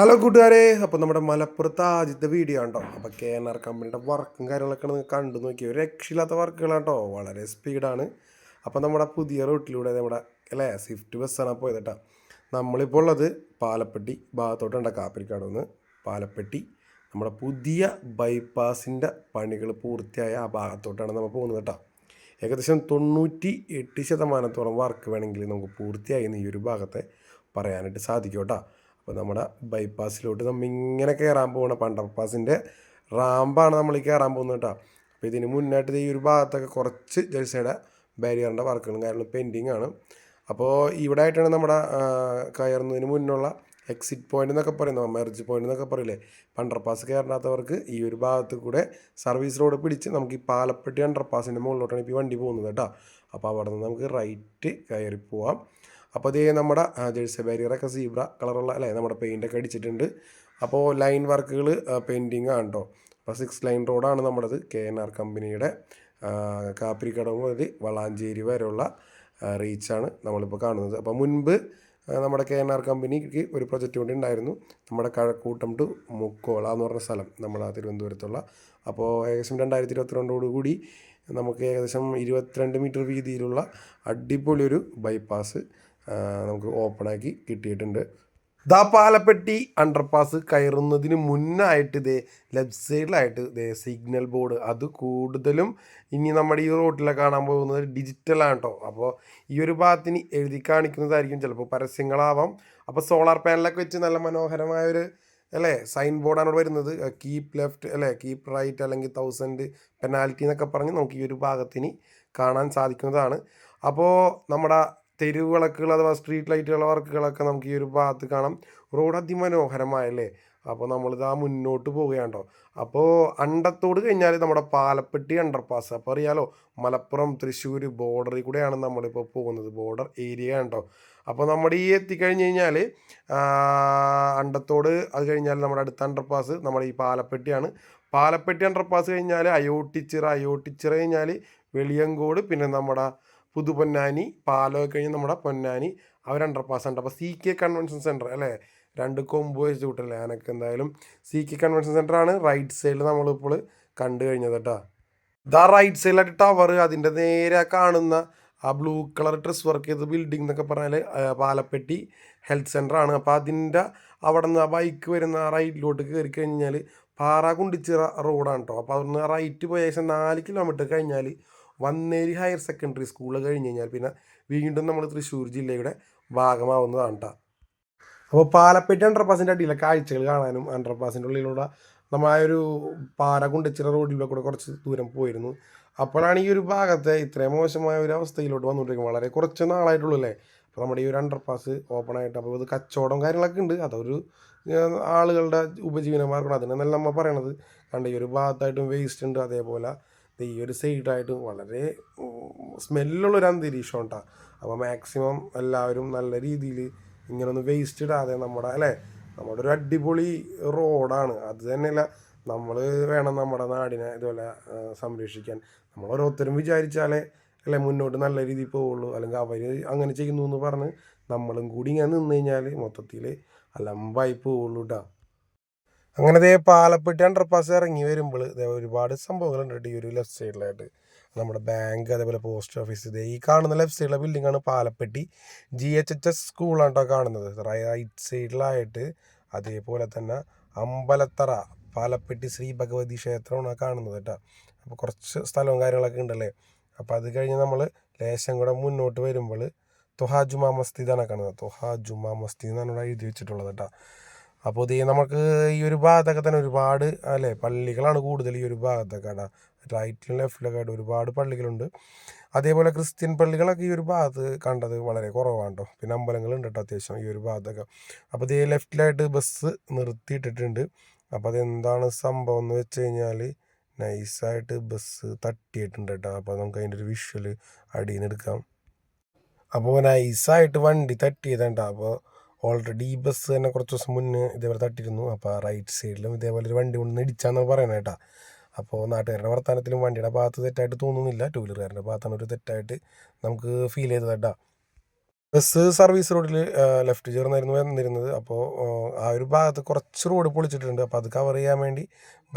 Hello കൂട്ടുകാരെ അപ്പോൾ നമ്മുടെ മലപ്പുറത്ത് ആദ്യത്തെ വീഡിയോ ഉണ്ടോ അപ്പോൾ കെ എൻ ആർ കമ്പനിയുടെ വർക്കും കാര്യങ്ങളൊക്കെ നിങ്ങൾ കണ്ടു നോക്കി. ഒരു രക്ഷയില്ലാത്ത വർക്കുകളാണ് കേട്ടോ വളരെ സ്പീഡാണ് അപ്പോൾ നമ്മുടെ പുതിയ റൂട്ടിലൂടെ നമ്മുടെ അല്ലേ സ്വിഫ്റ്റ് ബസ്സാണ് പോയത് കേട്ടോ നമ്മളിപ്പോൾ ഉള്ളത് പാലപ്പെട്ടി ഭാഗത്തോട്ടുണ്ട് കാപ്പിരിക്കാട് നിന്ന്. പാലപ്പെട്ടി നമ്മുടെ പുതിയ ബൈപ്പാസിന്റെ പണികൾ പൂർത്തിയായ ആ ഭാഗത്തോട്ടാണ് നമ്മൾ പോകുന്നത് കേട്ടോ ഏകദേശം തൊണ്ണൂറ്റി എട്ട് ശതമാനത്തോളം വർക്ക് വേണമെങ്കിൽ നമുക്ക് പൂർത്തിയായി ഈ ഒരു ഭാഗത്തെ പറയാനായിട്ട് സാധിക്കും കേട്ടോ അപ്പോൾ നമ്മുടെ ബൈപ്പാസിലോട്ട് നമ്മൾ ഇങ്ങനെ കയറാൻ പോകുന്ന പണ്ടർപാസിന്റെ റാമ്പാണ് നമ്മൾ ഈ കയറാൻ പോകുന്നത് കേട്ടോ. അപ്പോൾ ഇതിന് മുന്നായിട്ട് ഈ ഒരു ഭാഗത്തൊക്കെ കുറച്ച് ജൽസയുടെ ബാരിയറിന്റെ വർക്കുകളും കാരണം പെൻഡിങ് ആണ്. അപ്പോൾ ഇവിടെ ആയിട്ടാണ് നമ്മുടെ കയറുന്നതിന് മുന്നുള്ള എക്സിറ്റ് പോയിന്റ് എന്നൊക്കെ പറയുന്നത്. മെർജ് പോയിന്റ് എന്നൊക്കെ പറയില്ലേ? അണ്ടർപാസ് കയറാത്തവർക്ക് ഈ ഒരു ഭാഗത്ത് കൂടെ സർവീസ് റോഡ് പിടിച്ച് നമുക്ക് ഈ പാലപ്പെട്ടി അണ്ടർപാസിന്റെ മുകളിലോട്ടാണ് ഇപ്പോൾ വണ്ടി പോകുന്നത് കേട്ടോ. അപ്പോൾ അവിടെ നിന്ന് നമുക്ക് റൈറ്റ് കയറി പോവാം. അപ്പോൾ ഇതേ നമ്മുടെ ജേഴ്സി ബാരിയറൊക്കെ സീബ്ര കളറുള്ള അല്ലേ നമ്മുടെ പെയിന്റൊക്കെ അടിച്ചിട്ടുണ്ട്. അപ്പോൾ ലൈൻ വർക്കുകൾ പെയിന്റിങ് ആണ് കേട്ടോ അപ്പോൾ സിക്സ് ലൈൻ റോഡാണ് നമ്മുടേത് കെ എൻ ആർ കമ്പനിയുടെ കാപ്പിരിക്കടവ് മുതൽ വളാഞ്ചേരി വരെയുള്ള റീച്ചാണ് നമ്മളിപ്പോൾ കാണുന്നത്. അപ്പോൾ മുൻപ് നമ്മുടെ കെ എൻ ആർ കമ്പനിക്ക് ഒരു പ്രൊജക്റ്റ് കൂടി ഉണ്ടായിരുന്നു നമ്മുടെ കഴക്കൂട്ടം ടു മുക്കോള എന്ന് പറഞ്ഞ സ്ഥലം നമ്മുടെ തിരുവനന്തപുരത്തുള്ള. അപ്പോൾ ഏകദേശം രണ്ടായിരത്തി ഇരുപത്തിരണ്ടോടുകൂടി നമുക്ക് ഏകദേശം ഇരുപത്തിരണ്ട് മീറ്റർ വീതിയിലുള്ള അടിപൊളി ഒരു ബൈപ്പാസ് നമുക്ക് ഓപ്പണാക്കി കിട്ടിയിട്ടുണ്ട്. ദാ പാലപ്പെട്ടി അണ്ടർപാസ് കയറുന്നതിന് മുന്നായിട്ട് ഇതേ ലെഫ്റ്റ് സൈഡിലായിട്ട് ഇതേ സിഗ്നൽ ബോർഡ് അത് കൂടുതലും ഇനി നമ്മുടെ ഈ റോട്ടിലെ കാണാൻ പോകുന്നത് ഡിജിറ്റലാണ് കേട്ടോ അപ്പോൾ ഈ ഒരു ഭാഗത്തിന് എഴുതി കാണിക്കുന്നതായിരിക്കും ചിലപ്പോൾ പരസ്യങ്ങളാവാം. അപ്പോൾ സോളാർ പാനലൊക്കെ വെച്ച് നല്ല മനോഹരമായൊരു അല്ലേ സൈൻ ബോർഡാണ് ഇവിടെ വരുന്നത്. കീപ്പ് ലെഫ്റ്റ് അല്ലേ കീപ്പ് റൈറ്റ് അല്ലെങ്കിൽ തൗസൻഡ് പെനാൽറ്റി എന്നൊക്കെ പറഞ്ഞ് നമുക്ക് ഈ ഒരു ഭാഗത്തിന് കാണാൻ സാധിക്കുന്നതാണ്. അപ്പോൾ നമ്മുടെ തെരുവ് വിളക്കുകൾ അഥവാ സ്ട്രീറ്റ് ലൈറ്റുകളുടെ വർക്കുകളൊക്കെ നമുക്ക് ഈ ഒരു ഭാഗത്ത് കാണാം. റോഡ് അതിമനോഹരമായല്ലേ? അപ്പോൾ നമ്മളിതാ മുന്നോട്ട് പോവുകയാണ്ടോ അപ്പോൾ അണ്ടത്തോട് കഴിഞ്ഞാൽ നമ്മുടെ പാലപ്പെട്ടി അണ്ടർപാസ് അപ്പോൾ അറിയാലോ മലപ്പുറം തൃശ്ശൂർ ബോർഡറിൽ കൂടെയാണ് നമ്മളിപ്പോൾ പോകുന്നത്. ബോർഡർ ഏരിയ ഉണ്ടോ അപ്പോൾ നമ്മുടെ ഈ എത്തിക്കഴിഞ്ഞ് കഴിഞ്ഞാൽ അണ്ടത്തോട് അത് കഴിഞ്ഞാൽ നമ്മുടെ അടുത്ത അണ്ടർപാസ് നമ്മുടെ ഈ പാലപ്പെട്ടിയാണ്. പാലപ്പെട്ടി അണ്ടർപാസ് കഴിഞ്ഞാൽ അയോട്ടിച്ചിറ അയോട്ടിച്ചിറ കഴിഞ്ഞാൽ വെളിയങ്കോട് പിന്നെ നമ്മുടെ പുതുപൊന്നാനി പാലോ കഴിഞ്ഞ് നമ്മുടെ പൊന്നാനി അവർ അണ്ടർപാസ് ഉണ്ട്. അപ്പോൾ സി കെ കൺവെൻഷൻ സെന്റർ അല്ലേ? രണ്ട് കൊമ്പ് വെച്ച് കൂട്ടല്ലേ ഞാനൊക്കെ എന്തായാലും. സി കെ കൺവെൻഷൻ ആണ് റൈറ്റ് സൈഡിൽ നമ്മളിപ്പോൾ കണ്ടു കഴിഞ്ഞത് കേട്ടോ. ഇതാ റൈറ്റ് സൈഡിലായിട്ട് ടവർ അതിന്റെ നേരെ കാണുന്ന ആ ബ്ലൂ കളർ ഡ്രസ് വർക്ക് ചെയ്ത ബിൽഡിംഗ് എന്നൊക്കെ പറഞ്ഞാൽ പാലപ്പെട്ടി ഹെൽത്ത് സെന്റർ ആണ്. അപ്പോൾ അതിന്റെ അവിടെ നിന്ന് ആ ബൈക്ക് വരുന്ന ആ റൈറ്റിലോട്ട് കയറി കഴിഞ്ഞാൽ പാറ കുണ്ടിച്ചിറ റോഡാണ് കേട്ടോ അപ്പോൾ അവിടുന്ന് റൈറ്റ് പോയ ശേഷം നാല് കിലോമീറ്റർ കഴിഞ്ഞാൽ വന്നേരി ഹയർ സെക്കൻഡറി സ്കൂൾ കഴിഞ്ഞ് കഴിഞ്ഞാൽ പിന്നെ വീണ്ടും നമ്മൾ തൃശ്ശൂർ ജില്ലയുടെ ഭാഗമാവുന്നതാണ് കേട്ടോ അപ്പോൾ പാലപ്പെട്ടി അണ്ടർപാസിന്റെ അടിയിലെ കാഴ്ചകൾ കാണാനും അണ്ടർപാസിന്റെ ഉള്ളിലൂടെ നമ്മൾ ആ ഒരു പാറ കുണ്ടിച്ചിറ റോഡിലൂടെ കൂടെ കുറച്ച് ദൂരം പോയിരുന്നു. അപ്പോഴാണ് ഈ ഒരു ഭാഗത്തെ ഇത്രയും മോശമായ ഒരു അവസ്ഥയിലോട്ട് വന്നുകൊണ്ടിരിക്കുന്നത്. വളരെ കുറച്ച് നാളായിട്ടുള്ളൂ അല്ലേ? അപ്പോൾ നമ്മുടെ ഈ ഒരു അണ്ടർപാസ് ഓപ്പൺ ആയിട്ട് അപ്പോൾ ഇത് കച്ചവടം കാര്യങ്ങളൊക്കെ ഉണ്ട്. അതൊരു ആളുകളുടെ ഉപജീവന മാർഗമാണ് അതിനെന്നല്ല നമ്മൾ പറയണത്. കണ്ട ഈ ഒരു ഭാഗത്തായിട്ടും വേസ്റ്റ് ഉണ്ട് അതേപോലെ. ഈ ഒരു സൈഡായിട്ട് വളരെ സ്മെല്ലുള്ളൊരു അന്തരീക്ഷം ഉണ്ടാ അപ്പോൾ മാക്സിമം എല്ലാവരും നല്ല രീതിയിൽ ഇങ്ങനൊന്ന് വേസ്റ്റ് ഇടാതെ നമ്മുടെ അല്ലേ? നമ്മുടെ ഒരു അടിപൊളി റോഡാണ് അത് തന്നെയല്ല നമ്മൾ വേണം നമ്മുടെ നാടിനെ ഇതുപോലെ സംരക്ഷിക്കാൻ. നമ്മൾ ഓരോരുത്തരും വിചാരിച്ചാലേ അല്ലെ മുന്നോട്ട് നല്ല രീതിയിൽ പോവുള്ളൂ. അല്ലെങ്കിൽ അവർ അങ്ങനെ ചെയ്യുന്നു എന്ന് പറഞ്ഞ് നമ്മളും കൂടി ഇങ്ങനെ നിന്ന് കഴിഞ്ഞാൽ മൊത്തത്തിൽ അലമ്പായി പോവുള്ളൂ കേട്ടോ അങ്ങനെ പാലപ്പെട്ടി അണ്ടർപാസ് ഇറങ്ങി വരുമ്പോൾ ദേ ഒരുപാട് സംഭവങ്ങളുണ്ട് ഈ ഒരു ലെഫ്റ്റ് സൈഡിലായിട്ട് നമ്മുടെ ബാങ്ക് അതേപോലെ പോസ്റ്റ് ഓഫീസ് ഇതേ ഈ കാണുന്ന ലെഫ്റ്റ് സൈഡിലെ ബിൽഡിംഗ് ആണ് Palappetty. G H H S സ്കൂളാണ് കേട്ടോ കാണുന്നത്. റൈറ്റ് സൈഡിലായിട്ട് അതേപോലെ തന്നെ അമ്പലത്തറ പാലപ്പെട്ടി ശ്രീ ഭഗവതി ക്ഷേത്രമാണ് കാണുന്നത് കേട്ടോ അപ്പോൾ കുറച്ച് സ്ഥലവും കാര്യങ്ങളൊക്കെ ഉണ്ടല്ലേ? അപ്പോൾ അത് കഴിഞ്ഞ് നമ്മൾ ലേശം കൂടെ മുന്നോട്ട് വരുമ്പോൾ തൊഹാ ജുമാ മസ്ജിദാണ് കാണുന്നത്. തൊഹാ ജുമാ മസ്ജിദ് എന്നാണ് ഇവിടെ എഴുതി വെച്ചിട്ടുള്ളത് കേട്ടോ അപ്പോൾ ഇത് നമുക്ക് ഈ ഒരു ഭാഗത്തൊക്കെ തന്നെ ഒരുപാട് അല്ലേ? പള്ളികളാണ് കൂടുതൽ ഈ ഒരു ഭാഗത്തൊക്കെ കേട്ടോ റൈറ്റിലും ലെഫ്റ്റിലൊക്കെ ആയിട്ട് ഒരുപാട് പള്ളികളുണ്ട്. അതേപോലെ ക്രിസ്ത്യൻ പള്ളികളൊക്കെ ഈ ഒരു ഭാഗത്ത് കണ്ടത് വളരെ കുറവാണ് കേട്ടോ പിന്നെ അമ്പലങ്ങളുണ്ട് കേട്ടോ അത്യാവശ്യം ഈ ഒരു ഭാഗത്തൊക്കെ. അപ്പോൾ ഇത് ലെഫ്റ്റിലായിട്ട് ബസ് നിർത്തിയിട്ടിട്ടുണ്ട്. അപ്പോൾ അതെന്താണ് സംഭവം എന്ന് വെച്ച് കഴിഞ്ഞാൽ നൈസായിട്ട് ബസ് തട്ടിയിട്ടുണ്ട് കേട്ടോ അപ്പോൾ നമുക്ക് അതിന്റെ ഒരു വിഷ്വൽ അടിയിൽ നിന്ന് എടുക്കാം. അപ്പോൾ നൈസായിട്ട് വണ്ടി തട്ടിയതുണ്ട് അപ്പോൾ ഓൾറെഡി ഈ ബസ് തന്നെ കുറച്ച് ദിവസം മുന്നേ ഇതേപോലെ തട്ടിയിരുന്നു. അപ്പോൾ റൈറ്റ് സൈഡിലും ഇതേപോലെ ഒരു വണ്ടി കൊണ്ട് ഇടിച്ചാന്ന് പറയണത് കേട്ടോ. അപ്പോൾ നാട്ടുകാരുടെ വർത്തമാനത്തിലും വണ്ടിയുടെ ഭാഗത്ത് തെറ്റായിട്ട് തോന്നുന്നില്ല. ടൂ വീലറുകാരുടെ ഭാഗത്താണ് ഒരു തെറ്റായിട്ട് നമുക്ക് ഫീൽ ചെയ്തത് കേട്ടോ. ബസ് സർവീസ് റോഡിൽ ലെഫ്റ്റ് ചേർന്നായിരുന്നു വന്നിരുന്നത്. അപ്പോൾ ആ ഒരു ഭാഗത്ത് കുറച്ച് റോഡ് പൊളിച്ചിട്ടുണ്ട്. അപ്പോൾ അത് കവർ ചെയ്യാൻ വേണ്ടി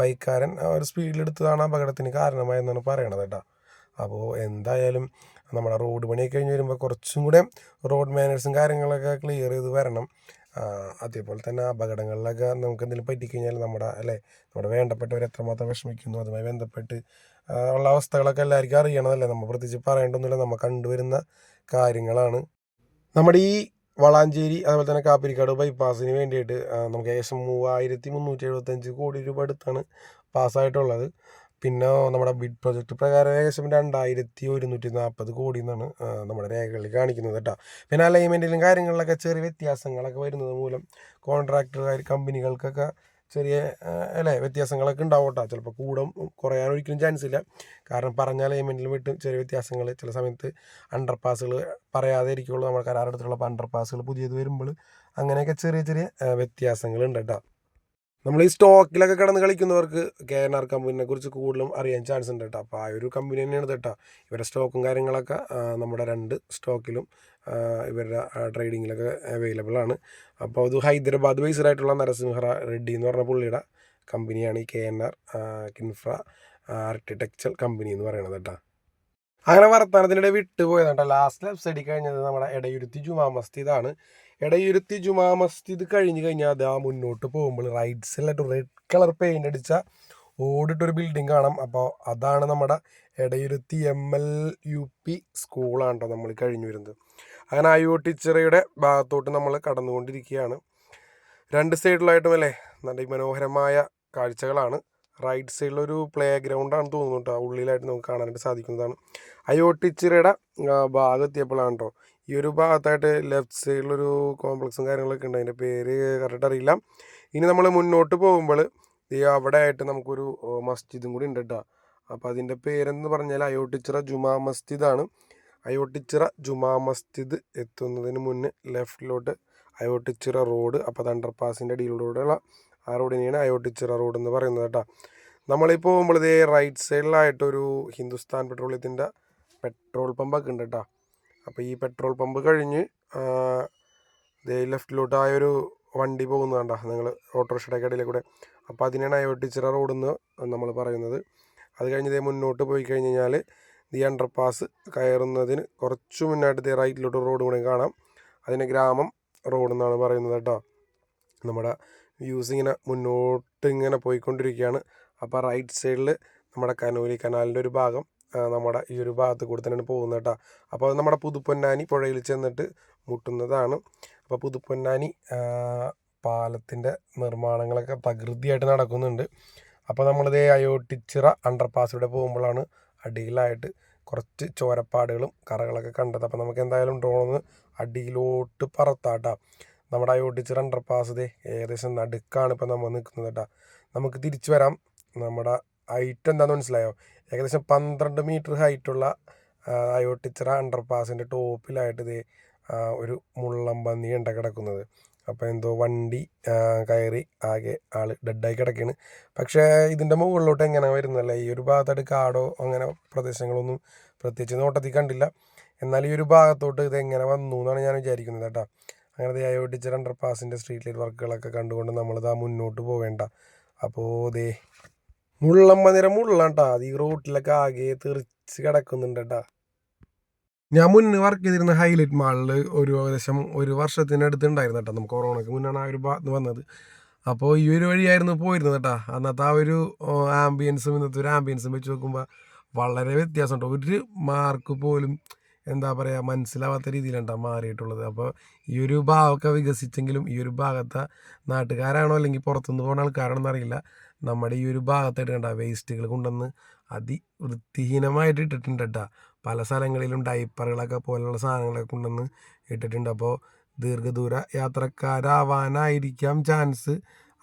ബൈക്കാരൻ ഒരു സ്പീഡിലെടുത്തതാണ് അപകടത്തിന് കാരണമായെന്നാണ് പറയണത് കേട്ടോ. അപ്പോൾ എന്തായാലും നമ്മുടെ റോഡ് പണിയൊക്കെ കഴിഞ്ഞ് വരുമ്പോൾ കുറച്ചും കൂടെ റോഡ് മാനേഴ്സും കാര്യങ്ങളൊക്കെ ക്ലിയർ ചെയ്ത് വരണം. അതേപോലെ തന്നെ അപകടങ്ങളിലൊക്കെ നമുക്ക് എന്തെങ്കിലും പറ്റിക്കഴിഞ്ഞാൽ നമ്മുടെ അല്ലേ? നമ്മുടെ വേണ്ടപ്പെട്ടവർ എത്രമാത്രം വിഷമിക്കുന്നു അതുമായി ബന്ധപ്പെട്ട് ഉള്ള അവസ്ഥകളൊക്കെ എല്ലാവർക്കും അറിയണമല്ലേ നമ്മൾ പ്രത്യേകിച്ച് പറയേണ്ടതൊന്നുമില്ല നമ്മൾ കണ്ടുവരുന്ന കാര്യങ്ങളാണ്. നമ്മുടെ ഈ വളാഞ്ചേരി അതുപോലെ തന്നെ കാപ്പിരിക്കാട് ബൈപ്പാസിന് വേണ്ടിയിട്ട് നമുക്ക് ഏകദേശം മൂവായിരത്തി മുന്നൂറ്റി എഴുപത്തഞ്ച് കോടി രൂപ അടുത്താണ് പാസ്സായിട്ടുള്ളത് പിന്നെ നമ്മുടെ ബിഡ് പ്രൊജക്റ്റ് പ്രകാരം ഏകദേശം രണ്ടായിരത്തി ഒരുന്നൂറ്റി നാൽപ്പത് കോടി എന്നാണ് നമ്മുടെ രേഖകളിൽ കാണിക്കുന്നത് കേട്ടോ. പിന്നെ അലൈൻമെന്റിലും കാര്യങ്ങളിലൊക്കെ ചെറിയ വ്യത്യാസങ്ങളൊക്കെ വരുന്നത് മൂലം കോൺട്രാക്ടർ കമ്പനികൾക്കൊക്കെ ചെറിയ അല്ലേ വ്യത്യാസങ്ങളൊക്കെ ഉണ്ടാവും കേട്ടോ. ചിലപ്പോൾ കൂടും കുറയാൻ ഒരിക്കലും ചാൻസ് ഇല്ല. കാരണം പറഞ്ഞ അലൈൻമെന്റിലും വിട്ട് ചെറിയ വ്യത്യാസങ്ങൾ ചില സമയത്ത് അണ്ടർ പാസുകൾ പറയാതെ ഇരിക്കുള്ളൂ. നമ്മുടെ കരാറെടുത്തുള്ള അണ്ടർ പാസുകൾ പുതിയത് വരുമ്പോൾ അങ്ങനെയൊക്കെ ചെറിയ ചെറിയ വ്യത്യാസങ്ങളുണ്ട് കേട്ടോ. നമ്മൾ ഈ സ്റ്റോക്കിലൊക്കെ കിടന്ന് കളിക്കുന്നവർക്ക് കെ എൻ ആർ കമ്പനിനെ കുറിച്ച് കൂടുതലും അറിയാൻ ചാൻസ് ഉണ്ട് കേട്ടോ അപ്പോൾ ആ ഒരു കമ്പനി തന്നെയാണ് കേട്ടോ ഇവരുടെ സ്റ്റോക്കും കാര്യങ്ങളൊക്കെ നമ്മുടെ രണ്ട് സ്റ്റോക്കിലും ഇവരുടെ ട്രേഡിങ്ങിലൊക്കെ അവൈലബിൾ ആണ്. അപ്പോൾ അത് ഹൈദരാബാദ് ബേസ്ഡ് ആയിട്ടുള്ള നരസിംഹ റെഡ്ഡി എന്ന് പറഞ്ഞ പുള്ളിയുടെ കമ്പനിയാണ് ഈ K N R Kinfra architecture company എന്ന് പറയുന്നത് കേട്ടോ അങ്ങനെ വർത്തമാനത്തിനിടെ വിട്ടുപോയത് കേട്ടോ ലാസ്റ്റ് വെബ്സൈറ്റിൽ കഴിഞ്ഞത് നമ്മുടെ ഇടയുരുത്തി ജുമാ മസ്ജിദാണ് എടയുരുത്തി ജുമാ മസ്ജിദ് കഴിഞ്ഞ് കഴിഞ്ഞാൽ അത് ആ മുന്നോട്ട് പോകുമ്പോൾ റൈറ്റ് സൈഡിലായിട്ട് റെഡ് കളർ പെയിന്റ് അടിച്ച ഓടിട്ടൊരു ബിൽഡിംഗ് കാണാം. അപ്പോൾ അതാണ് നമ്മുടെ Edayiruthi M L U P സ്കൂളാണ് കേട്ടോ നമ്മൾ കഴിഞ്ഞു വരുന്നത്. അങ്ങനെ ടീച്ചറയുടെ ഭാഗത്തോട്ട് നമ്മൾ കടന്നുകൊണ്ടിരിക്കുകയാണ്. രണ്ട് സൈഡിലായിട്ടും അല്ലേ? നല്ല മനോഹരമായ കാഴ്ചകളാണ്. റൈറ്റ് സൈഡിലൊരു പ്ലേ ഗ്രൗണ്ടാണ് തോന്നുന്നു കേട്ടോ. ഉള്ളിലായിട്ട് നമുക്ക് കാണാനായിട്ട് സാധിക്കുന്നതാണ്. അയോട്ടിച്ചിറയുടെ ആ, ഭാഗം എത്തിയപ്പോഴാണ് കേട്ടോ ഈ ഒരു ഭാഗത്തായിട്ട് ലെഫ്റ്റ് സൈഡിലൊരു കോംപ്ലക്സും കാര്യങ്ങളൊക്കെ ഉണ്ട്. അതിന്റെ പേര് കറക്റ്റ് അറിയില്ല. ഇനി നമ്മൾ മുന്നോട്ട് പോകുമ്പോൾ ഈ അവിടെ ആയിട്ട് നമുക്കൊരു മസ്ജിദും കൂടി ഉണ്ട് കേട്ടോ അപ്പോൾ അതിന്റെ പേരെന്ന് പറഞ്ഞാൽ അയോട്ടിച്ചിറ ജുമാ മസ്ജിദാണ്. അയോട്ടിച്ചിറ ജുമാ മസ്ജിദ് എത്തുന്നതിന് മുന്നേ ലെഫ്റ്റിലോട്ട് അയോട്ടിച്ചിറ റോഡ് അപ്പോൾ അത് അണ്ടർ പാസിന്റെ അടിയിലൂടെയുള്ള ആ റോഡിനെയാണ് അയോട്ടിച്ചിറ റോഡ് എന്ന് പറയുന്നത് കേട്ടോ നമ്മളിപ്പോൾ പോകുമ്പോൾ റൈറ്റ് സൈഡിലായിട്ടൊരു ഹിന്ദുസ്ഥാൻ പെട്രോളിയത്തിന്റെ പെട്രോൾ പമ്പൊക്കെ ഉണ്ട് കേട്ടോ അപ്പോൾ ഈ പെട്രോൾ പമ്പ് കഴിഞ്ഞ് ദേ ലെഫ്റ്റിലോട്ട് ആ ഒരു വണ്ടി പോകുന്നത് കണ്ടോ നിങ്ങൾ ഓട്ടോറിക്ഷയുടെ കടയിലെ കൂടെ. അപ്പോൾ അതിനാണ് അയോട്ടിച്ചിറ റോഡ് എന്ന് നമ്മൾ പറയുന്നത്. അത് കഴിഞ്ഞ് ദേ മുന്നോട്ട് പോയി കഴിഞ്ഞ് കഴിഞ്ഞാൽ ദി അണ്ടർപാസ് കയറുന്നതിന് കുറച്ച് മുന്നായിട്ട് ദേ റൈറ്റിലോട്ട് റോഡ് കൂടെ കാണാം. അതിന് ഗ്രാമം റോഡ് എന്നാണ് പറയുന്നത് കേട്ടോ. നമ്മുടെ വ്യൂസ് ഇങ്ങനെ മുന്നോട്ട് ഇങ്ങനെ പോയിക്കൊണ്ടിരിക്കുകയാണ്. അപ്പോൾ റൈറ്റ് സൈഡിൽ നമ്മുടെ കനൂരി കനാലിന്റെ ഒരു ഭാഗം നമ്മുടെ ഈ ഒരു ഭാഗത്ത് കൂടെ തന്നെയാണ് പോകുന്നത് കേട്ടോ. അപ്പോൾ അത് നമ്മുടെ പുതുപ്പൊന്നാനി പുഴയിൽ ചെന്നിട്ട് മുട്ടുന്നതാണ്. അപ്പോൾ പുതുപ്പൊന്നാനി പാലത്തിന്റെ നിർമ്മാണങ്ങളൊക്കെ തകൃതിയായിട്ട് നടക്കുന്നുണ്ട്. അപ്പോൾ നമ്മളിത് അയോട്ടിച്ചിറ അണ്ടർ പാസിലൂടെ പോകുമ്പോഴാണ് അടിയിലായിട്ട് കുറച്ച് ചോരപ്പാടുകളും കറകളൊക്കെ കണ്ടത്. അപ്പോൾ നമുക്ക് എന്തായാലും ഡ്രോണൊന്ന് അടിയിലോട്ട് പറത്താട്ടാ നമ്മുടെ അയോട്ടിച്ചിറ അണ്ടർപാസ് ദേ ഏകദേശം നടുക്കാണ് ഇപ്പോൾ നമ്മൾ നിൽക്കുന്നത് കേട്ടോ. നമുക്ക് തിരിച്ചു വരാം. നമ്മുടെ ഐറ്റം എന്താണെന്ന് മനസ്സിലായോ? ഏകദേശം പന്ത്രണ്ട് മീറ്റർ ഹൈറ്റുള്ള അയോട്ടിച്ചിറ അണ്ടർ പാസിന്റെ ടോപ്പിലായിട്ട് ഇതേ ഒരു മുള്ളം പന്നി ഉണ്ട കിടക്കുന്നത്. അപ്പോൾ എന്തോ വണ്ടി കയറി ആകെ ആൾ ഡെഡായി കിടക്കുകയാണ് പക്ഷേ ഇതിന്റെ മുകളിലോട്ട് എങ്ങനെ വരുന്നതല്ല ഈ ഒരു ഭാഗത്തായിട്ട് കാടോ അങ്ങനെ പ്രദേശങ്ങളൊന്നും പ്രത്യേകിച്ച് നോട്ടത്തിൽ കണ്ടില്ല. എന്നാൽ ഈ ഒരു ഭാഗത്തോട്ട് ഇത് എങ്ങനെ വന്നു എന്നാണ് ഞാൻ വിചാരിക്കുന്നത് കേട്ടോ. അങ്ങനെ അയോട്ടിച്ചിറ അണ്ടർ പാസിന്റെ സ്ട്രീറ്റ് ലൈറ്റ് വർക്കുകളൊക്കെ കണ്ടുകൊണ്ട് നമ്മളിതാ മുന്നോട്ട് പോവേണ്ട. അപ്പോൾ ദേ മുള്ളം നേരം മുള്ളാട്ടാ അത് ഈ റോട്ടിലൊക്കെ ആകെ തെറിച്ച് കിടക്കുന്നുണ്ട് കേട്ടാ ഞാൻ മുന്നേ വർക്ക് ചെയ്തിരുന്ന ഹൈലൈറ്റ് മാളിൽ ഒരു ഏകദേശം ഒരു വർഷത്തിനടുത്ത് ഉണ്ടായിരുന്നു കേട്ടോ നമുക്ക് കൊറോണയ്ക്ക് മുന്നാണ് ആ ഒരു ഭാഗത്ത് വന്നത്. അപ്പോൾ ഈ ഒരു വഴിയായിരുന്നു പോയിരുന്നത് കേട്ടോ അന്നത്തെ ആ ഒരു ആംബിയൻസും ഇന്നത്തെ ഒരു ആംബിയൻസും വെച്ച് നോക്കുമ്പോൾ വളരെ വ്യത്യാസമുണ്ട്. ഒരു മാർക്ക് പോലും എന്താ പറയുക മനസ്സിലാവാത്ത രീതിയിലാണ് മാറിയിട്ടുള്ളത്. അപ്പോൾ ഈ ഒരു ഭാഗമൊക്കെ വികസിച്ചെങ്കിലും ഈ ഒരു ഭാഗത്തെ നാട്ടുകാരാണോ അല്ലെങ്കിൽ പുറത്തുനിന്ന് പോകുന്ന ആൾക്കാരാണോ എന്നറിയില്ല നമ്മുടെ ഈ ഒരു ഭാഗത്തായിട്ട് കണ്ട വേസ്റ്റുകൾ കൊണ്ടുവന്ന് അതിവൃത്തിഹീനമായിട്ട് ഇട്ടിട്ടുണ്ട് കേട്ടോ പല സ്ഥലങ്ങളിലും ഡൈപ്പറുകളൊക്കെ പോലുള്ള സാധനങ്ങളൊക്കെ കൊണ്ടുവന്ന് ഇട്ടിട്ടുണ്ട്. അപ്പോൾ ദീർഘദൂര യാത്രക്കാരാവാനായിരിക്കാം ചാൻസ്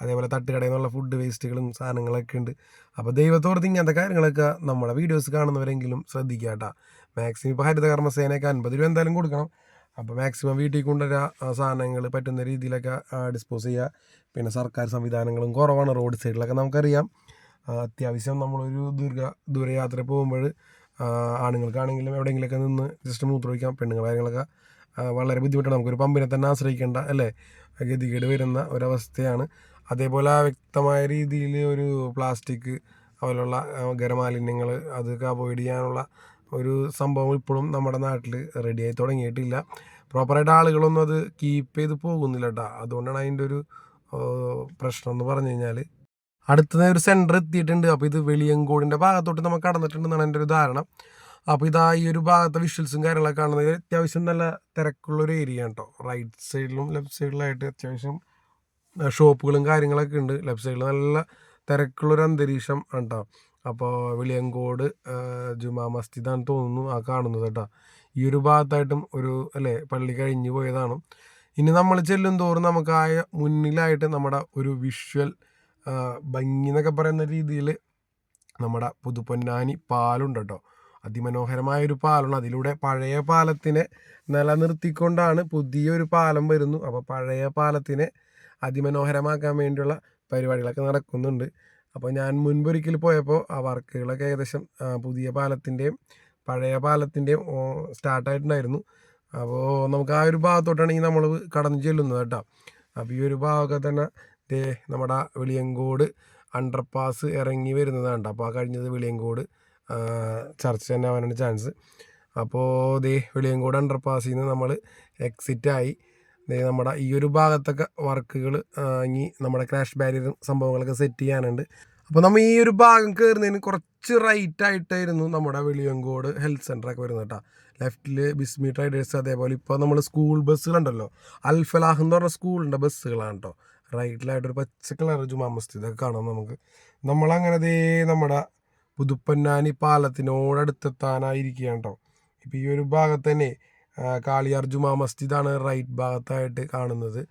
അതേപോലെ തട്ടുകടയിൽ നിന്നുള്ള ഫുഡ് വേസ്റ്റുകളും സാധനങ്ങളൊക്കെ ഉണ്ട്. അപ്പോൾ ദൈവത്തോർത്ത് ഇങ്ങനത്തെ കാര്യങ്ങളൊക്കെ നമ്മുടെ വീഡിയോസ് കാണുന്നവരെങ്കിലും ശ്രദ്ധിക്കുക കേട്ടോ മാക്സിമം ഇപ്പോൾ ഹരിതകർമ്മസേനയൊക്കെ അൻപത് രൂപ എന്തായാലും കൊടുക്കണം. അപ്പോൾ മാക്സിമം വീട്ടിൽ കൊണ്ടുവരാ സാധനങ്ങൾ പറ്റുന്ന രീതിയിലൊക്കെ ഡിസ്പോസ് ചെയ്യുക പിന്നെ സർക്കാർ സംവിധാനങ്ങളും കുറവാണ് റോഡ് സൈഡിലൊക്കെ നമുക്കറിയാം. അത്യാവശ്യം നമ്മളൊരു ദീർഘ ദൂരയാത്ര പോകുമ്പോൾ ആണുങ്ങൾക്കാണെങ്കിലും എവിടെയെങ്കിലുമൊക്കെ നിന്ന് ജസ്റ്റ് മൂത്രമൊഴിക്കാം പെണ്ണുങ്ങൾ കാര്യങ്ങളൊക്കെ വളരെ ബുദ്ധിമുട്ടാണ്. നമുക്കൊരു പമ്പിനെ തന്നെ ആശ്രയിക്കേണ്ട അല്ലേ? ഗതികേട് വരുന്ന ഒരവസ്ഥയാണ്. അതേപോലെ ആ വ്യക്തമായ രീതിയിൽ ഒരു പ്ലാസ്റ്റിക് അതുപോലുള്ള ഖരമാലിന്യങ്ങൾ അതൊക്കെ അവോയ്ഡ് ചെയ്യാനുള്ള ഒരു സംഭവം ഇപ്പോഴും നമ്മുടെ നാട്ടിൽ റെഡിയായി തുടങ്ങിയിട്ടില്ല. പ്രോപ്പറായിട്ട് ആളുകളൊന്നും അത് കീപ്പ് ചെയ്ത് പോകുന്നില്ല കേട്ടോ അതുകൊണ്ടാണ് അതിന്റെ ഒരു പ്രശ്നം എന്ന് പറഞ്ഞു കഴിഞ്ഞാൽ അടുത്തത് ഒരു സെന്റർ എത്തിയിട്ടുണ്ട്. അപ്പോൾ ഇത് വെളിയങ്കോടിന്റെ ഭാഗത്തോട്ട് നമുക്ക് കടന്നിട്ടുണ്ടെന്നാണ് എന്റെ ഒരു ധാരണ. അപ്പോൾ ഇതാ ഈ ഒരു ഭാഗത്തെ വിഷ്വൽസും കാര്യങ്ങളൊക്കെ കാണുന്നത് അത്യാവശ്യം നല്ല തിരക്കുള്ള ഒരു ഏരിയ കേട്ടോ റൈറ്റ് സൈഡിലും ലെഫ്റ്റ് സൈഡിലായിട്ട് അത്യാവശ്യം ഷോപ്പുകളും കാര്യങ്ങളൊക്കെ ഉണ്ട്. ലെഫ്റ്റ് സൈഡിൽ നല്ല തിരക്കുള്ളൊരു അന്തരീക്ഷം ഉണ്ടാവും അപ്പോൾ വെളിയങ്കോട് ജുമാ മസ്ജിദാണ് തോന്നുന്നു ആ കാണുന്നത് കേട്ടോ. ഈ ഒരു ഭാഗത്തായിട്ടും ഒരു അല്ലേ പള്ളി കഴിഞ്ഞു പോയതാണ്. ഇനി നമ്മൾ ചെല്ലും തോറും നമുക്ക് ആ മുന്നിലായിട്ട് നമ്മുടെ ഒരു വിഷ്വൽ ഭംഗി എന്നൊക്കെ പറയുന്ന രീതിയിൽ നമ്മുടെ പുതുപ്പൊന്നാനി പാലുണ്ട് കേട്ടോ. അതിമനോഹരമായ ഒരു പാലമാണ് അതിലൂടെ പഴയ പാലത്തിനെ നിലനിർത്തിക്കൊണ്ടാണ് പുതിയൊരു പാലം വരുന്നു. അപ്പോൾ പഴയ പാലത്തിനെ അതിമനോഹരമാക്കാൻ വേണ്ടിയുള്ള പരിപാടികളൊക്കെ നടക്കുന്നുണ്ട്. അപ്പോൾ ഞാൻ മുൻപൊരിക്കൽ പോയപ്പോൾ ആ വർക്കുകളൊക്കെ ഏകദേശം പുതിയ പാലത്തിന്റെയും പഴയ പാലത്തിന്റെയും സ്റ്റാർട്ടായിട്ടുണ്ടായിരുന്നു അപ്പോൾ നമുക്ക് ആ ഒരു ഭാഗത്തോട്ടാണെങ്കിൽ നമ്മൾ കടന്നു ചെല്ലുന്നത് കേട്ടോ. അപ്പോൾ ഈ ഒരു ഭാഗമൊക്കെ തന്നെ ദേ നമ്മുടെ വെളിയങ്കോട് അണ്ടർപാസ് ഇറങ്ങി വരുന്നതാണ് അപ്പോൾ ആ കഴിഞ്ഞത് വെളിയങ്കോട് ചർച്ച തന്നെ ആവാനാണ് ചാൻസ് അപ്പോൾ ദേ വെളിയങ്കോട് അണ്ടർപാസിൽ നിന്ന് നമ്മൾ എക്സിറ്റായി നമ്മുടെ ഈ ഒരു ഭാഗത്തൊക്കെ വർക്കുകൾ ഇനി നമ്മുടെ ക്രാഷ് ബാരിയറും സംഭവങ്ങളൊക്കെ സെറ്റ് ചെയ്യാനുണ്ട്. അപ്പോൾ നമ്മൾ ഈ ഒരു ഭാഗം കയറുന്നതിന് കുറച്ച് റൈറ്റ് ആയിട്ടായിരുന്നു നമ്മുടെ വെളിയങ്കോട് ഹെൽത്ത് സെന്ററൊക്കെ വരുന്നത് കേട്ടോ ലെഫ്റ്റിൽ ബിസ്മി ട്രൈഡേഴ്സ് അതേപോലെ ഇപ്പോൾ നമ്മൾ സ്കൂൾ ബസ്സുകളുണ്ടല്ലോ അൽഫലാഹ് എന്ന് പറഞ്ഞ സ്കൂളിന്റെ ബസ്സുകളാണ് കേട്ടോ റൈറ്റിലായിട്ടൊരു പച്ച കളർ ജുമാ മസ്ജിദൊക്കെ കാണാം നമുക്ക്. നമ്മളങ്ങനെ ദേ നമ്മുടെ പുതുപ്പന്നാനി പാലത്തിനോടടുത്തെത്താനായിരിക്കുകയാണ് കേട്ടോ ഇപ്പോൾ ഈ ഒരു ഭാഗത്ത് തന്നെ കാളിയാർ ജുമാ മസ്ജിദാണ് റൈറ്റ് ഭാഗത്തായിട്ട് കാണുന്നത്.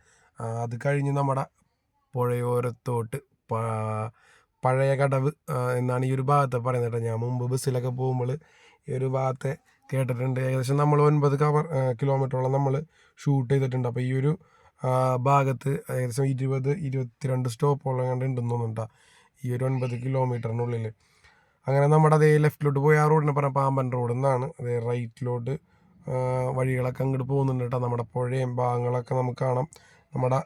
അത് കഴിഞ്ഞ് നമ്മുടെ പുഴയോരത്തോട്ട് പഴയ കടവ് എന്നാണ് ഈ ഒരു ഭാഗത്തെ പറയുന്നത് കേട്ടോ. ഞാൻ മുമ്പ് ബസ്സിലൊക്കെ പോകുമ്പോൾ ഈ ഒരു ഭാഗത്തെ കേട്ടിട്ടുണ്ട്. ഏകദേശം നമ്മൾ ഒൻപത് കവർ കിലോമീറ്ററോളം നമ്മൾ ഷൂട്ട് ചെയ്തിട്ടുണ്ട്. അപ്പോൾ ഈ ഒരു ഭാഗത്ത് ഏകദേശം ഇരുപത് ഇരുപത്തിരണ്ട് സ്റ്റോപ്പോളം കണ്ട് ഉണ്ടെന്ന് ഈ ഒരു ഒൻപത് കിലോമീറ്ററിനുള്ളിൽ അങ്ങനെ നമ്മുടെ അതേ ലെഫ്റ്റിലോട്ട് പോയി ആ റോഡിനെ പറഞ്ഞ പാമ്പൻ റോഡ് എന്നാണ്. അതേ റൈറ്റിലോട്ട് വഴികളൊക്കെ അങ്ങോട്ട് പോകുന്നുണ്ട് കേട്ടോ. നമ്മുടെ പുഴയും ഭാഗങ്ങളൊക്കെ നമുക്ക് കാണാം. നമ്മുടെ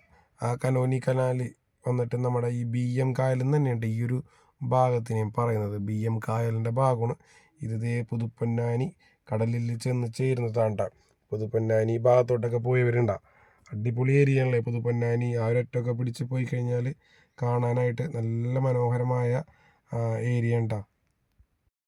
കനോനി കനാല് വന്നിട്ട് നമ്മുടെ ഈ ബി എം കായലെന്ന് തന്നെയുണ്ട് ഈ ഒരു ഭാഗത്തിനെയും പറയുന്നത്. ബി എം കായലിന്റെ ഭാഗമാണ്. ഇത് ഇതേ പുതുപ്പൊന്നാനി കടലിൽ ചെന്ന് ചേരുന്നതാണ് കേട്ടോ. പുതുപ്പൊന്നാനി ഈ ഭാഗത്തോട്ടൊക്കെ പോയവരുണ്ടാ. അടിപൊളി ഏരിയ ആണല്ലേ പുതുപ്പൊന്നാനി. ആ ഒരൊറ്റൊക്കെ പിടിച്ച് പോയി കഴിഞ്ഞാൽ കാണാനായിട്ട് നല്ല മനോഹരമായ ഏരിയ ഉണ്ടാ.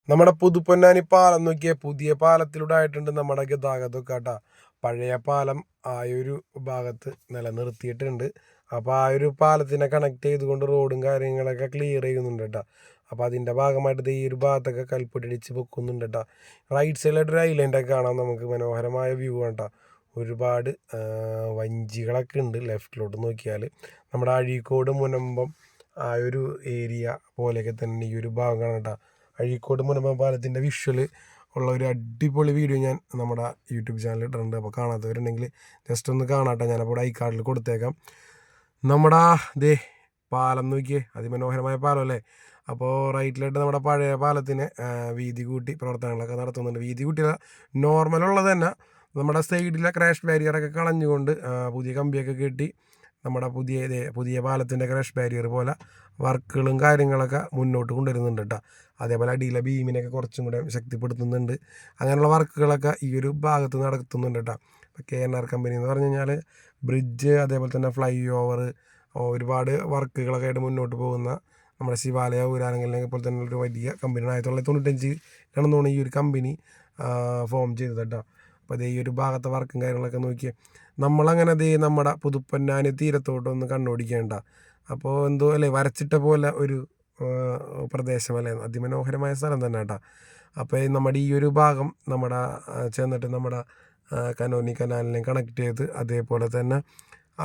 നമ്മുടെ പുതുപ്പൊന്നാനി പാലം നോക്കിയ പുതിയ പാലത്തിലൂടെ ആയിട്ടുണ്ട് നമ്മുടെ ഗതാഗതമൊക്കെ കേട്ടാ. പഴയ പാലം ആ ഒരു ഭാഗത്ത് നിലനിർത്തിയിട്ടുണ്ട്. അപ്പോൾ ആ ഒരു പാലത്തിനെ കണക്ട് ചെയ്തുകൊണ്ട് റോഡും കാര്യങ്ങളൊക്കെ ക്ലിയർ ചെയ്യുന്നുണ്ട് കേട്ടോ. അപ്പോൾ അതിന്റെ ഭാഗമായിട്ട് ഈ ഒരു ഭാഗത്തൊക്കെ കൽപ്പൊടിച്ച് പൊക്കുന്നുണ്ട് കേട്ടോ. റൈറ്റ് സൈഡിലായിട്ട് ഒരു ഐലൻഡൊക്കെ കാണാം നമുക്ക്. മനോഹരമായ വ്യൂ ആണ് കേട്ടോ. ഒരുപാട് വഞ്ചികളൊക്കെ ഉണ്ട്. ലെഫ്റ്റിലോട്ട് നോക്കിയാൽ നമ്മുടെ അഴീക്കോട് മുനമ്പം ആ ഒരു ഏരിയ പോലെയൊക്കെ തന്നെ ഈ ഒരു ഭാഗം കാണാം കേട്ടോ. അഴീക്കോട് മുനമ്പ പാലത്തിന്റെ വിഷ്വൽ ഉള്ള ഒരു അടിപൊളി വീഡിയോ ഞാൻ നമ്മുടെ യൂട്യൂബ് ചാനലിൽ ഇട്ടിട്ടുണ്ട്. അപ്പോൾ കാണാത്തവരുണ്ടെങ്കിൽ ജസ്റ്റ് ഒന്ന് കാണാട്ടെ. ഞാനപ്പോൾ ഐ കാർഡിൽ കൊടുത്തേക്കാം. നമ്മുടെ ദേ പാലം നോക്കിയേ. അതിമനോഹരമായ പാലം അല്ലേ? അപ്പോൾ റൈറ്റിലായിട്ട് നമ്മുടെ പഴയ പാലത്തിന് വീതി കൂട്ടി പ്രവർത്തനങ്ങളൊക്കെ നടത്തുന്നുണ്ട്. വീതി കൂട്ടിയ നോർമലുള്ളത് തന്നെ. നമ്മുടെ സൈഡിലെ ക്രാഷ് ബാരിയറൊക്കെ കളഞ്ഞുകൊണ്ട് പുതിയ കമ്പിയൊക്കെ കെട്ടി നമ്മുടെ പുതിയ പുതിയ പാലത്തിന്റെ ക്രാഷ് ബാരിയർ പോലെ വർക്കുകളും കാര്യങ്ങളൊക്കെ മുന്നോട്ട് കൊണ്ടുവരുന്നുണ്ട് കേട്ടോ അതേപോലെ അടിയിലെ ഭീമിനെയൊക്കെ കുറച്ചും കൂടെ ശക്തിപ്പെടുത്തുന്നുണ്ട്. അങ്ങനെയുള്ള വർക്കുകളൊക്കെ ഈ ഒരു ഭാഗത്ത് നടത്തുന്നുണ്ട് കേട്ടോ ഇപ്പോൾ കെ എൻ ആർ കമ്പനി എന്ന് പറഞ്ഞു കഴിഞ്ഞാൽ ബ്രിഡ്ജ് അതേപോലെ തന്നെ ഫ്ലൈ ഓവർ ഒരുപാട് വർക്കുകളൊക്കെ ആയിട്ട് മുന്നോട്ട് പോകുന്ന നമ്മുടെ ശിവാലയ ഊരാനങ്കലിനെ പോലെ തന്നെ ഒരു വലിയ കമ്പനിയാണ് ആയിരത്തി തൊള്ളായിരത്തി തൊണ്ണൂറ്റഞ്ചിലാണെന്ന് തോന്നുന്നു ഈ ഒരു കമ്പനി ഫോം ചെയ്തത് കേട്ടോ അപ്പോൾ ഈ ഒരു ഭാഗത്തെ വർക്കും കാര്യങ്ങളൊക്കെ നോക്കിയേ നമ്മളങ്ങനെ ദേ നമ്മുടെ പുതുപ്പന്നാനി തീരത്തോട്ടൊന്ന് കണ്ണോടിക്കേണ്ട. അപ്പോൾ എന്തോ അല്ലേ വരച്ചിട്ട പോലെ ഒരു പ്രദേശം പ്രദേശമല്ലേ അതിമനോഹരമായ സ്ഥലം തന്നെ കേട്ടോ. അപ്പോൾ നമ്മുടെ ഈ ഒരു ഭാഗം നമ്മുടെ ചെന്നിട്ട് നമ്മുടെ കനോനി കനാലിനെ കണക്ട് ചെയ്ത് അതേപോലെ തന്നെ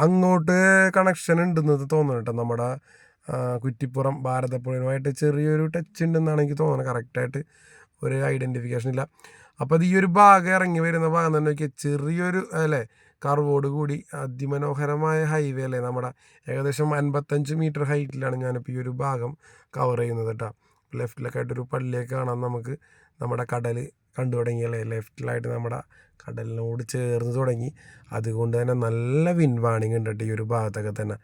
അങ്ങോട്ട് കണക്ഷൻ ഉണ്ടെന്ന് തോന്നുന്നു കേട്ടോ. നമ്മുടെ കുറ്റിപ്പുറം ഭാരതപ്പുഴയുമായിട്ട് ചെറിയൊരു ടച്ച് ഉണ്ടെന്നാണ് എനിക്ക് തോന്നുന്നത് കറക്റ്റായിട്ട് ഒരു ഐഡന്റിഫിക്കേഷൻ ഇല്ല. അപ്പോൾ അത് ഈ ഒരു ഭാഗം ഇറങ്ങി വരുന്ന ഭാഗം തന്നെ നോക്കിയാൽ ചെറിയൊരു അല്ലേ കർവോട് കൂടി അതിമനോഹരമായ ഹൈവേ അല്ലേ? നമ്മുടെ ഏകദേശം അൻപത്തഞ്ച് മീറ്റർ ഹൈറ്റിലാണ് ഞാനിപ്പോൾ ഈ ഒരു ഭാഗം കവർ ചെയ്യുന്നത് കേട്ടോ. ലെഫ്റ്റിലൊക്കെ ആയിട്ടൊരു പള്ളിയൊക്കെ കാണാൻ നമുക്ക്. നമ്മുടെ കടൽ കണ്ടു തുടങ്ങിയല്ലേ ലെഫ്റ്റിലായിട്ട് നമ്മുടെ കടലിനോട് ചേർന്ന് തുടങ്ങി. അതുകൊണ്ട് തന്നെ നല്ല വിൻ വാണിംഗ് ഉണ്ട് കേട്ടോ ഈ ഒരു ഭാഗത്തൊക്കെ തന്നെ.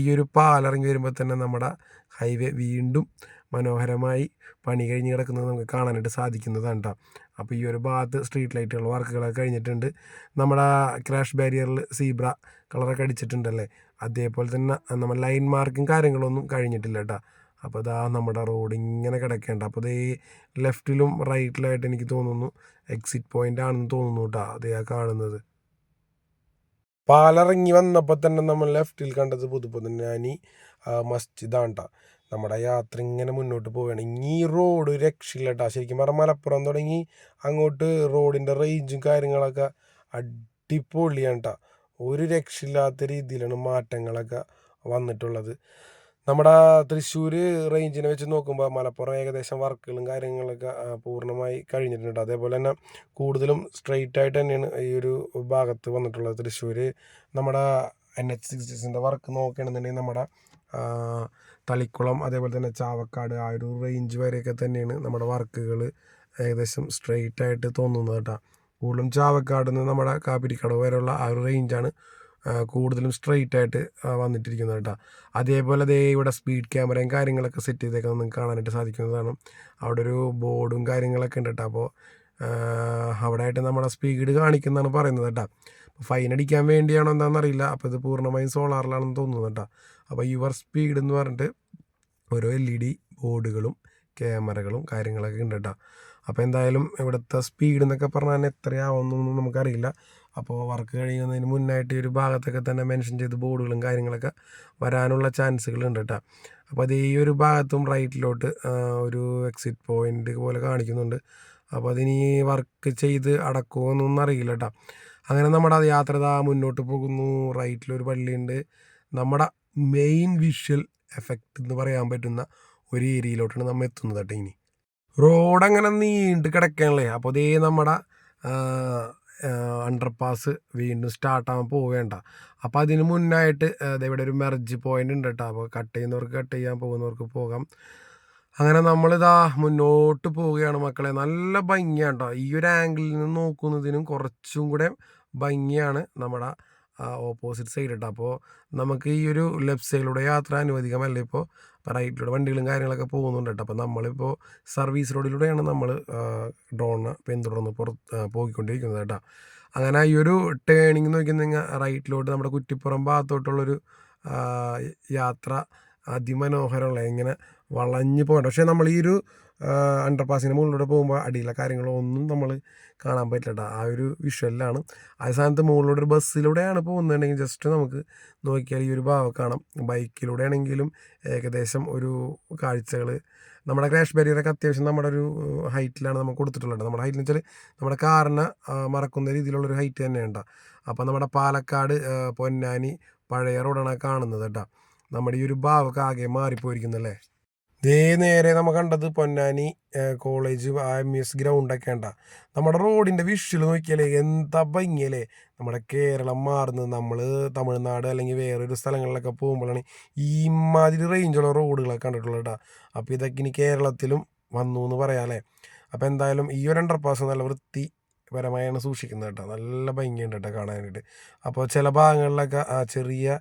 ഈ ഒരു പാലിറങ്ങി വരുമ്പോൾ തന്നെ നമ്മുടെ ഹൈവേ വീണ്ടും മനോഹരമായി പണി കഴിഞ്ഞ് കിടക്കുന്നത് നമുക്ക് കാണാനായിട്ട് സാധിക്കുന്നതാണ് കേട്ടോ അപ്പോൾ ഈ ഒരു ഭാഗത്ത് സ്ട്രീറ്റ് ലൈറ്റുകൾ വർക്കുകളൊക്കെ കഴിഞ്ഞിട്ടുണ്ട്. നമ്മുടെ ക്രാഷ് ബാരിയറിൽ സീബ്ര കളറൊക്കെ അടിച്ചിട്ടുണ്ടല്ലേ? അതേപോലെ തന്നെ നമ്മൾ ലൈൻ മാർക്കും കാര്യങ്ങളൊന്നും കഴിഞ്ഞിട്ടില്ല കേട്ടോ അപ്പോൾ ഇതാ നമ്മുടെ റോഡ് ഇങ്ങനെ കിടക്കേണ്ട. അപ്പോൾ ഇതേ ലെഫ്റ്റിലും റൈറ്റിലായിട്ട് എനിക്ക് തോന്നുന്നു എക്സിറ്റ് പോയിന്റ് ആണെന്ന് തോന്നുന്നു കേട്ടോ അതേ കാണുന്നത്. പാലിറങ്ങി വന്നപ്പോൾ തന്നെ നമ്മൾ ലെഫ്റ്റിൽ കണ്ടത് ഈ മസ്ജിദാണ് കേട്ടോ നമ്മുടെ യാത്ര ഇങ്ങനെ മുന്നോട്ട് പോവുകയാണ്. ഈ റോഡ് രക്ഷയില്ല കേട്ടോ ശരിക്കും പറഞ്ഞാൽ മലപ്പുറം തുടങ്ങി അങ്ങോട്ട് റോഡിന്റെ റേഞ്ചും കാര്യങ്ങളൊക്കെ അടിപൊളിയാണ് കേട്ടോ ഒരു രക്ഷയില്ലാത്ത രീതിയിലാണ് മാറ്റങ്ങളൊക്കെ വന്നിട്ടുള്ളത്. നമ്മുടെ തൃശ്ശൂർ റേഞ്ചിനെ വെച്ച് നോക്കുമ്പോൾ മലപ്പുറം ഏകദേശം വർക്കുകളും കാര്യങ്ങളൊക്കെ പൂർണമായി കഴിഞ്ഞിട്ടുണ്ട്. അതേപോലെ തന്നെ കൂടുതലും സ്ട്രെയിറ്റ് ആയിട്ട് തന്നെയാണ് ഈ ഒരു ഭാഗത്ത് വന്നിട്ടുള്ളത് തൃശ്ശൂർ നമ്മുടെ എൻ എച്ച് സിക്സ്റ്റീസിന്റെ വർക്ക് നോക്കുകയാണെന്നുണ്ടെങ്കിൽ നമ്മുടെ തളിക്കുളം അതേപോലെ തന്നെ ചാവക്കാട് ആ ഒരു റേഞ്ച് വരെയൊക്കെ തന്നെയാണ് നമ്മുടെ വർക്കുകൾ ഏകദേശം സ്ട്രെയിറ്റ് ആയിട്ട് തോന്നുന്നത് കേട്ടോ. കൂടുതലും ചാവക്കാട് നിന്ന് നമ്മുടെ കാപ്പിരിക്കടവ് വരെയുള്ള ആ ഒരു റേഞ്ചാണ് കൂടുതലും സ്ട്രെയിറ്റ് ആയിട്ട് വന്നിട്ടിരിക്കുന്നത് കേട്ടോ. അതേപോലെ ദേ ഇവിടെ സ്പീഡ് ക്യാമറയും കാര്യങ്ങളൊക്കെ സെറ്റ് ചെയ്തേക്കാൻ നിങ്ങൾക്ക് കാണാനായിട്ട് സാധിക്കുന്നതാണ്. അവിടെ ഒരു ബോർഡും കാര്യങ്ങളൊക്കെ ഉണ്ട് കേട്ടോ. അപ്പോൾ അവിടെ ആയിട്ട് നമ്മുടെ സ്പീഡ് കാണിക്കുന്നതാണ് പറയുന്നത് കേട്ടോ. ഫൈൻ അടിക്കാൻ വേണ്ടിയാണോ എന്താണെന്നറിയില്ല. അപ്പോൾ ഇത് പൂർണമായും സോളാറിലാണെന്ന് തോന്നുന്നു കേട്ടോ. അപ്പോൾ യുവർ സ്പീഡ് എന്ന് പറഞ്ഞിട്ട് ഓരോ എൽ ഇ ഡി ബോർഡുകളും ക്യാമറകളും കാര്യങ്ങളൊക്കെ ഉണ്ട് കേട്ടോ അപ്പോൾ എന്തായാലും ഇവിടുത്തെ സ്പീഡ് എന്നൊക്കെ പറഞ്ഞാൽ എത്രയാവുന്നൊന്നും നമുക്കറിയില്ല. അപ്പോൾ വർക്ക് കഴിയുന്നതിന് മുന്നായിട്ട് ഒരു ഭാഗത്തൊക്കെ തന്നെ മെൻഷൻ ചെയ്ത് ബോർഡുകളും കാര്യങ്ങളൊക്കെ വരാനുള്ള ചാൻസുകൾ ഉണ്ട് കേട്ടോ അപ്പോൾ അത് ഈ ഒരു ഭാഗത്തും റൈറ്റിലോട്ട് ഒരു എക്സിറ്റ് പോയിന്റ് പോലെ കാണിക്കുന്നുണ്ട്. അപ്പോൾ അതിനി വർക്ക് ചെയ്ത് അടക്കുമോ എന്നൊന്നും അറിയില്ല കേട്ടോ അങ്ങനെ നമ്മുടെ യാത്ര മുന്നോട്ട് പോകുന്നു. റൈറ്റിലൊരു പള്ളിയുണ്ട്. നമ്മുടെ മെയിൻ വിഷ്വൽ എഫക്റ്റ് എന്ന് പറയാൻ പറ്റുന്ന ഒരു ഏരിയയിലോട്ടാണ് നമ്മൾ എത്തുന്നത് കേട്ടോ ഇനി. റോഡ് അങ്ങനെ നീണ്ട് കിടക്കണല്ലേ? അപ്പോൾ ഇതേ നമ്മുടെ അണ്ടർപാസ് വീണ്ടും സ്റ്റാർട്ടാകാൻ പോവേണ്ട അപ്പോൾ അതിന് മുന്നായിട്ട് ഇവിടെ ഒരു മെർജ് പോയിന്റ് ഉണ്ട് കേട്ടോ അപ്പോൾ കട്ട് ചെയ്യുന്നവർക്ക് കട്ട് ചെയ്യാൻ പോകുന്നവർക്ക് പോകാം. അങ്ങനെ നമ്മളിതാ മുന്നോട്ട് പോവുകയാണ് മക്കളെ. നല്ല ഭംഗിയാണ് കേട്ടോ ഈ ഒരു ആംഗിളിൽ നിന്ന് നോക്കുന്നതിനും കുറച്ചും കൂടെ ഭംഗിയാണ് നമ്മുടെ ഓപ്പോസിറ്റ് സൈഡ് കേട്ടോ അപ്പോൾ നമുക്ക് ഈ ഒരു ലെഫ്റ്റ് സൈഡിലൂടെ യാത്ര അനുവദിക്കാമല്ല ഇപ്പോൾ റൈറ്റിലൂടെ വണ്ടികളും കാര്യങ്ങളൊക്കെ പോകുന്നുണ്ട് കേട്ടോ അപ്പോൾ നമ്മളിപ്പോൾ സർവീസ് റോഡിലൂടെയാണ് നമ്മൾ ഡ്രോൺ പിന്തുടർന്ന് പുറത്ത് പോയിക്കൊണ്ടിരിക്കുന്നത് കേട്ടോ. അങ്ങനെ ഈ ഒരു ടേണിങ് നോക്കിയിരുന്നെങ്കിൽ റൈറ്റിലോട്ട് നമ്മുടെ കുറ്റിപ്പുറം ഭാഗത്തോട്ടുള്ളൊരു യാത്ര അതിമനോഹരമുള്ള ഇങ്ങനെ വളഞ്ഞു പോകേണ്ട. പക്ഷേ നമ്മൾ ഈ ഒരു അണ്ടർ പാസിന് മുകളിലൂടെ പോകുമ്പോൾ അടിയിലെ കാര്യങ്ങളൊന്നും നമ്മൾ കാണാൻ പറ്റില്ല ആ ഒരു വിഷ്വലിലാണ് ആ സ്ഥാനത്ത് മുകളിലൂടെ ഒരു ബസ്സിലൂടെയാണ് പോകുന്നുണ്ടെങ്കിൽ ജസ്റ്റ് നമുക്ക് നോക്കിയാൽ ഈ ഒരു ഭാവം കാണാം. ബൈക്കിലൂടെ ആണെങ്കിലും ഏകദേശം ഒരു കാഴ്ചകൾ നമ്മുടെ ക്രാഷ് ബാരിയറൊക്കെ അത്യാവശ്യം നമ്മുടെ ഒരു ഹൈറ്റിലാണ് നമുക്ക് കൊടുത്തിട്ടുള്ളത്. നമ്മുടെ ഹൈറ്റ് വെച്ചാൽ നമ്മുടെ കാറിനെ മറക്കുന്ന രീതിയിലുള്ളൊരു ഹൈറ്റ് തന്നെ ഉണ്ടാകും അപ്പോൾ നമ്മുടെ പാലക്കാട് പൊന്നാനി പഴയ റോഡാണ് കാണുന്നത് കേട്ടോ. നമ്മുടെ ഈ ഒരു ഭാവമൊക്കെ ആകെ മാറിപ്പോയിരിക്കുന്നല്ലേ? ദേ നേരെ നമ്മൾ കണ്ടത് പൊന്നാനി കോളേജ് ആ എം എസ് ഗ്രൗണ്ടൊക്കെ ഉണ്ട നമ്മുടെ റോഡിന്റെ വിഷ്വൽ നോക്കിയാലേ എന്താ ഭംഗിയല്ലേ. നമ്മുടെ കേരളം മാറുന്നത് നമ്മൾ തമിഴ്നാട് അല്ലെങ്കിൽ വേറൊരു സ്ഥലങ്ങളിലൊക്കെ പോകുമ്പോഴാണ് ഈ മാതിരി റേഞ്ചുള്ള റോഡുകളൊക്കെ കണ്ടിട്ടുള്ളത് കേട്ടോ. അപ്പോൾ ഇതൊക്കെ ഇനി കേരളത്തിലും വന്നു എന്ന് പറയാമല്ലേ അപ്പോൾ എന്തായാലും ഈ ഒരു അണ്ടർ പാസ് നല്ല വൃത്തി പരമായാണ് സൂക്ഷിക്കുന്നത് കേട്ടോ. നല്ല ഭംഗിയുണ്ട് കേട്ടോ കാണാനായിട്ട്. അപ്പോൾ ചില ഭാഗങ്ങളിലൊക്കെ ചെറിയ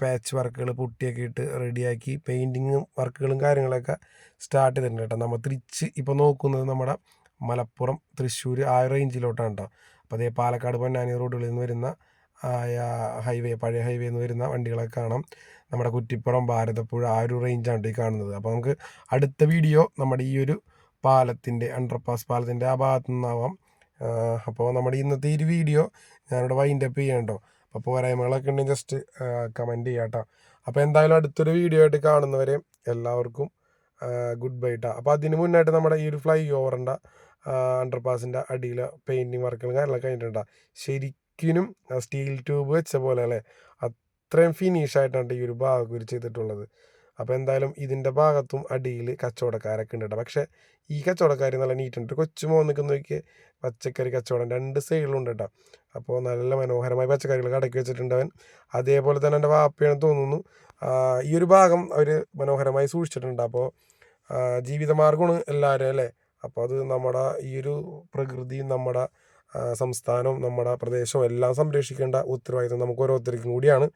പാച്ച് വർക്കുകൾ പുട്ടിയൊക്കെ ഇട്ട് റെഡിയാക്കി പെയിന്റിങ്ങും വർക്കുകളും കാര്യങ്ങളൊക്കെ സ്റ്റാർട്ട് ചെയ്തിട്ടുണ്ട് കേട്ടോ. നമ്മൾ തിരിച്ച് ഇപ്പോൾ നോക്കുന്നത് നമ്മുടെ മലപ്പുറം തൃശ്ശൂർ ആ റേഞ്ചിലോട്ടാണ് കേട്ടോ. അപ്പോൾ അതേ പാലക്കാട് പൊന്നാനി റോഡുകളിൽ നിന്ന് വരുന്ന ഹൈവേ പഴയ ഹൈവേ നിന്ന് വരുന്ന വണ്ടികളൊക്കെ കാണാം. നമ്മുടെ കുറ്റിപ്പുറം ഭാരതപ്പുഴ ആ ഒരു റേഞ്ചാണ് ഈ കാണുന്നത്. അപ്പോൾ നമുക്ക് അടുത്ത വീഡിയോ നമ്മുടെ ഈ ഒരു പാലത്തിന്റെ അണ്ടർപാസ് പാലത്തിന്റെ ആ ഭാഗത്തു നിന്നാവാം. അപ്പോൾ നമ്മുടെ ഇന്നത്തെ ഈ വീഡിയോ ഞാനിവിടെ വൈൻഡപ്പ് ചെയ്യാം കേട്ടോ അപ്പോൾ പോരായ്മകളൊക്കെ ഉണ്ടെങ്കിൽ ജസ്റ്റ് കമന്റ് ചെയ്യാം കേട്ടോ അപ്പോൾ എന്തായാലും അടുത്തൊരു വീഡിയോ ആയിട്ട് കാണുന്നവരെ എല്ലാവർക്കും ഗുഡ് ബൈ കേട്ടോ അപ്പോൾ അതിന് മുന്നായിട്ട് നമ്മുടെ ഈ ഒരു ഫ്ലൈ ഓവറിന്റെ അണ്ടർപാസിന്റെ അടിയിൽ പെയിന്റിങ് വർക്കുകളും കാര്യങ്ങളൊക്കെ കഴിഞ്ഞിട്ടുണ്ടോ. ശരിക്കും സ്റ്റീൽ ട്യൂബ് വെച്ച പോലെ അല്ലേ. അത്രയും ഫിനിഷ് ആയിട്ടാണ് ഈ ഒരു ഭാഗം ചെയ്തിട്ടുള്ളത്. അപ്പോൾ എന്തായാലും ഇതിന്റെ ഭാഗത്തും അടിയിൽ കച്ചവടക്കാരൊക്കെ ഉണ്ട് പക്ഷേ ഈ കച്ചവടക്കാർ നല്ല നീറ്റുണ്ട് കൊച്ചു മോൻ നിൽക്കുന്ന നോക്കിയേ പച്ചക്കറി കച്ചവടം രണ്ട് സൈഡിലും ഉണ്ട് കേട്ടോ അപ്പോൾ നല്ല മനോഹരമായ പച്ചക്കറികൾ കടക്കി വെച്ചിട്ടുണ്ട് അവൻ. അതേപോലെ തന്നെ എന്റെ വാപ്പയാണ് തോന്നുന്നു. ഈ ഒരു ഭാഗം അവർ മനോഹരമായി സൂക്ഷിച്ചിട്ടുണ്ട്. അപ്പോൾ ജീവിതമാർഗമാണ് എല്ലാവരും അല്ലേ? അപ്പോൾ അത് നമ്മുടെ ഈ ഒരു പ്രകൃതിയും നമ്മുടെ സംസ്ഥാനവും നമ്മുടെ പ്രദേശവും എല്ലാം സംരക്ഷിക്കേണ്ട ഉത്തരവാദിത്വം നമുക്ക് ഓരോരുത്തർക്കും കൂടിയാണ്.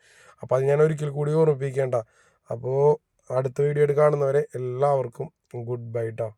അപ്പോൾ അത് ഞാൻ ഒരിക്കൽ കൂടി ഓർമ്മിപ്പിക്കേണ്ട. അപ്പോൾ അടുത്ത വീഡിയോ കാണുന്നവരെ എല്ലാവർക്കും ഗുഡ് ബൈ ട്ടോ.